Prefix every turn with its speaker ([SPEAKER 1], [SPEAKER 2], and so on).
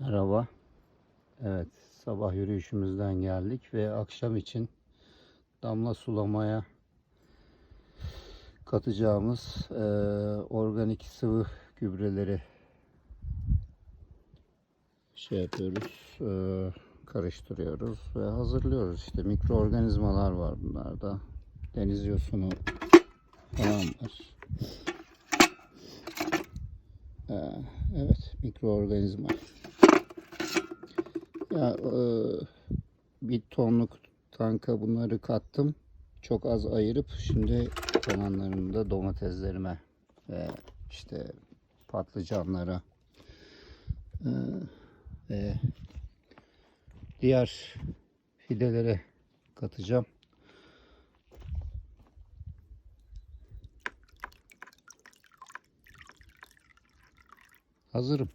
[SPEAKER 1] Merhaba. Evet, sabah yürüyüşümüzden geldik ve akşam için damla sulamaya katacağımız eee, organik sıvı gübreleri şey yapıyoruz, eee, karıştırıyoruz ve hazırlıyoruz. İşte mikroorganizmalar var bunlarda. Deniz yosunu falan var. Eee, evet, mikroorganizma. Ya e, bir tonluk tanka bunları kattım. Çok az ayırıp şimdi kalanlarını da domateslerime ve işte patlıcanlara e, ve diğer fidelere katacağım. Hazırım.